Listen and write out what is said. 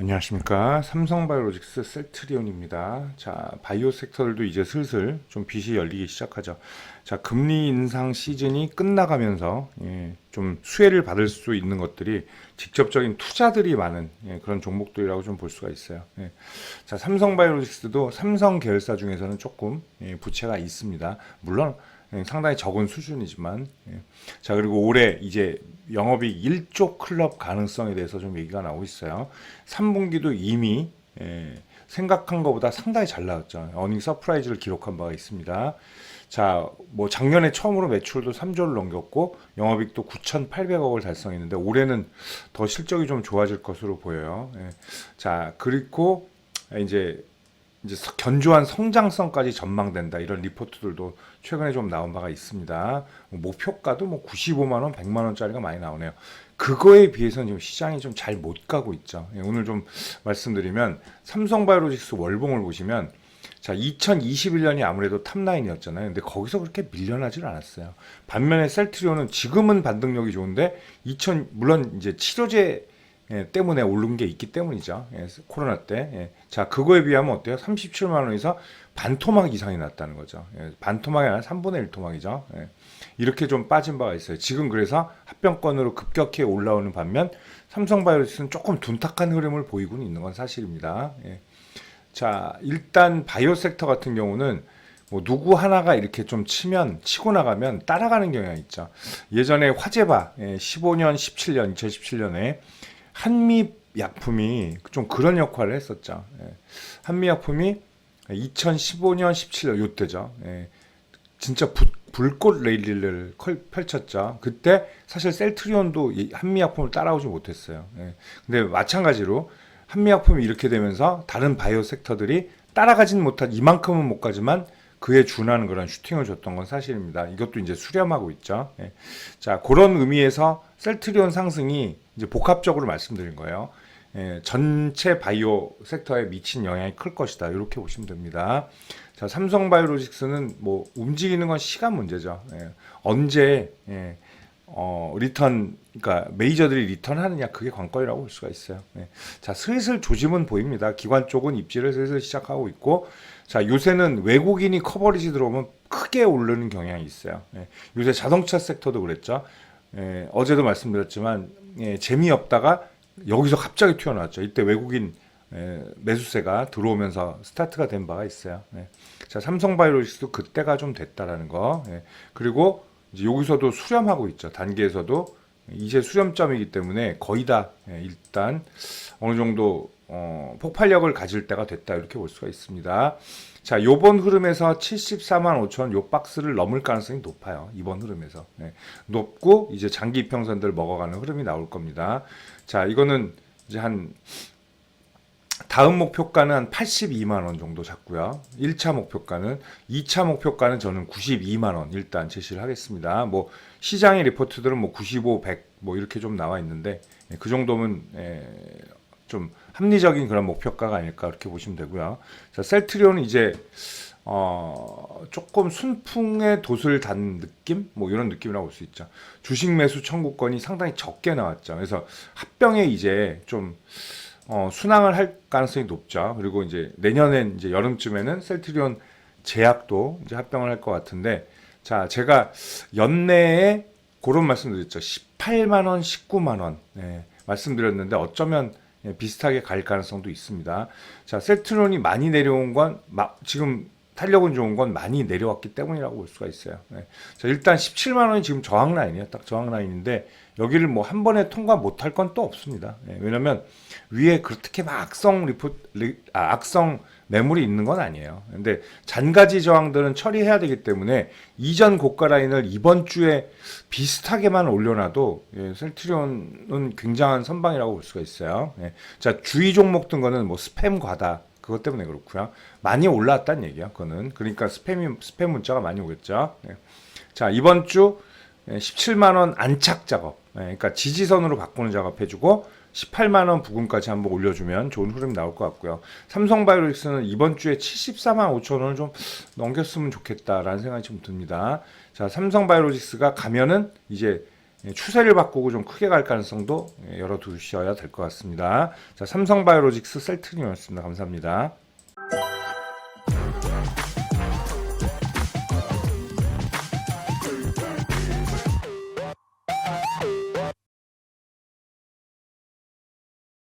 안녕하십니까 삼성바이오로직스 셀트리온입니다. 자 바이오 섹터들도 이제 슬슬 좀 빛이 열리기 시작하죠. 자 금리 인상 시즌이 끝나가면서 예, 좀 수혜를 받을 수 있는 것들이 직접적인 투자들이 많은 예, 그런 종목들이라고 좀 볼 수가 있어요. 예. 자 삼성바이오로직스도 삼성 계열사 중에서는 조금 예, 부채가 있습니다. 물론 예, 상당히 적은 수준이지만 예. 자 그리고 올해 이제 영업이 1조 클럽 가능성에 대해서 좀 얘기가 나오고 있어요. 3분기도 이미 예, 생각한 것보다 상당히 잘 나왔죠. 어닝 서프라이즈를 기록한 바가 있습니다. 자, 뭐 작년에 처음으로 매출도 3조를 넘겼고 영업이익도 9,800억을 달성했는데 올해는 더 실적이 좀 좋아질 것으로 보여요. 예. 자, 그리고 이제 이제 서- 견조한 성장성까지 전망된다 이런 리포트들도 최근에 좀 나온 바가 있습니다. 뭐 목표가도 뭐 95만 원, 100만 원짜리가 많이 나오네요. 그거에 비해서는 지금 시장이 좀 잘 못 가고 있죠. 예, 오늘 좀 말씀드리면 삼성바이오로직스 월봉을 보시면 자 2021년이 아무래도 탑라인이었잖아요. 근데 거기서 그렇게 밀려나질 않았어요. 반면에 셀트리온은 지금은 반등력이 좋은데 2000 물론 이제 치료제 예, 때문에 오른 게 있기 때문이죠. 예, 코로나 때. 예. 자, 그거에 비하면 어때요? 37만 원에서 반토막 이상이 났다는 거죠. 예, 반토막이 아니라 3분의 1토막이죠. 예. 이렇게 좀 빠진 바가 있어요. 지금 그래서 합병권으로 급격히 올라오는 반면 삼성바이오로직스는 조금 둔탁한 흐름을 보이고는 있는 건 사실입니다. 예. 자, 일단 바이오 섹터 같은 경우는 뭐 누구 하나가 이렇게 좀 치면 치고 나가면 따라가는 경향이 있죠. 예전에 화재바 예, 15년, 17년, 2017년에 한미 약품이 좀 그런 역할을 했었죠. 예. 한미 약품이 2015년, 17년 요때죠. 예. 진짜 부- 불꽃 레일리를 컬- 펼쳤죠. 그때 사실 셀트리온도 이 한미 약품을 따라오지 못했어요. 예. 근데 마찬가지로 한미 약품이 이렇게 되면서 다른 바이오 섹터들이 따라가진 못한 이만큼은 못 가지만 그에 준하는 그런 슈팅을 줬던 건 사실입니다. 이것도 이제 수렴하고 있죠. 예. 자, 그런 의미에서 셀트리온 상승이 이제 복합적으로 말씀드린 거예요. 예, 전체 바이오 섹터에 미친 영향이 클 것이다. 이렇게 보시면 됩니다. 자, 삼성 바이오로직스는 뭐 움직이는 건 시간 문제죠. 예, 언제 예, 어, 리턴, 그러니까 메이저들이 리턴하느냐 그게 관건이라고 볼 수가 있어요. 예. 자, 슬슬 조짐은 보입니다. 기관 쪽은 입지를 슬슬 시작하고 있고, 자, 요새는 외국인이 커버리지 들어오면 크게 오르는 경향이 있어요. 예. 요새 자동차 섹터도 그랬죠. 예, 어제도 말씀드렸지만 예, 재미없다가 여기서 갑자기 튀어나왔죠. 이때 외국인 예, 매수세가 들어오면서 스타트가 된 바가 있어요. 예. 자, 삼성바이오로직스도 그때가 좀 됐다라는 거. 예. 그리고 이제 여기서도 수렴하고 있죠. 단계에서도 이제 수렴점이기 때문에 거의 다 예, 일단 어느 정도 어, 폭발력을 가질 때가 됐다 이렇게 볼 수가 있습니다. 자, 이번 흐름에서 74만 5천 요 박스를 넘을 가능성이 높아요. 이번 흐름에서 예, 높고 이제 장기 이평선들 먹어가는 흐름이 나올 겁니다. 자, 이거는 이제 한 다음 목표가는 한 82만 원 정도 잡고요. 1차 목표가는 2차 목표가는 저는 92만 원 일단 제시를 하겠습니다. 뭐 시장의 리포트들은 뭐 95, 100 뭐 이렇게 좀 나와 있는데 예, 그 정도면 예, 좀 합리적인 그런 목표가가 아닐까 그렇게 보시면 되고요. 자, 셀트리온은 이제 어, 조금 순풍의 돛을 단 느낌? 뭐 이런 느낌이라고 볼 수 있죠. 주식 매수 청구권이 상당히 적게 나왔죠. 그래서 합병에 이제 좀 어, 순항을 할 가능성이 높죠. 그리고 이제 내년엔 이제 여름쯤에는 셀트리온 제약도 이제 합병을 할 것 같은데, 자, 제가 연내에 그런 말씀 드렸죠. 18만 원, 19만 원 네, 말씀드렸는데 어쩌면 예, 비슷하게 갈 가능성도 있습니다. 자, 셀트리온이 많이 내려온 건 마- 지금 탄력은 좋은 건 많이 내려왔기 때문이라고 볼 수가 있어요. 네. 자, 일단 17만 원이 지금 저항 라인이에요. 딱 저항 라인인데 여기를 뭐 한 번에 통과 못할 건 또 없습니다. 예, 왜냐면 위에 그렇게 막 악성 리포 리, 아, 악성 매물이 있는 건 아니에요. 근데 잔가지 저항들은 처리해야 되기 때문에 이전 고가 라인을 이번 주에 비슷하게만 올려놔도 예, 셀트리온은 굉장한 선방이라고 볼 수가 있어요. 예. 자 주의 종목 든 거는 뭐 스팸 과다 그것 때문에 그렇고요. 많이 올라왔다는 얘기야. 그거는 그러니까 스팸이 스팸 문자가 많이 오겠죠. 예. 자 이번 주 17만 원 안착 작업, 예, 그러니까 지지선으로 바꾸는 작업 해주고 18만 원 부근까지 한번 올려주면 좋은 흐름 나올 것 같고요. 삼성바이오로직스는 이번 주에 74만 5천 원을 좀 넘겼으면 좋겠다라는 생각이 좀 듭니다. 자, 삼성바이오로직스가 가면은 이제 예, 추세를 바꾸고 좀 크게 갈 가능성도 예, 열어두셔야 될 것 같습니다. 자, 삼성바이오로직스 셀트리온이었습니다. 감사합니다.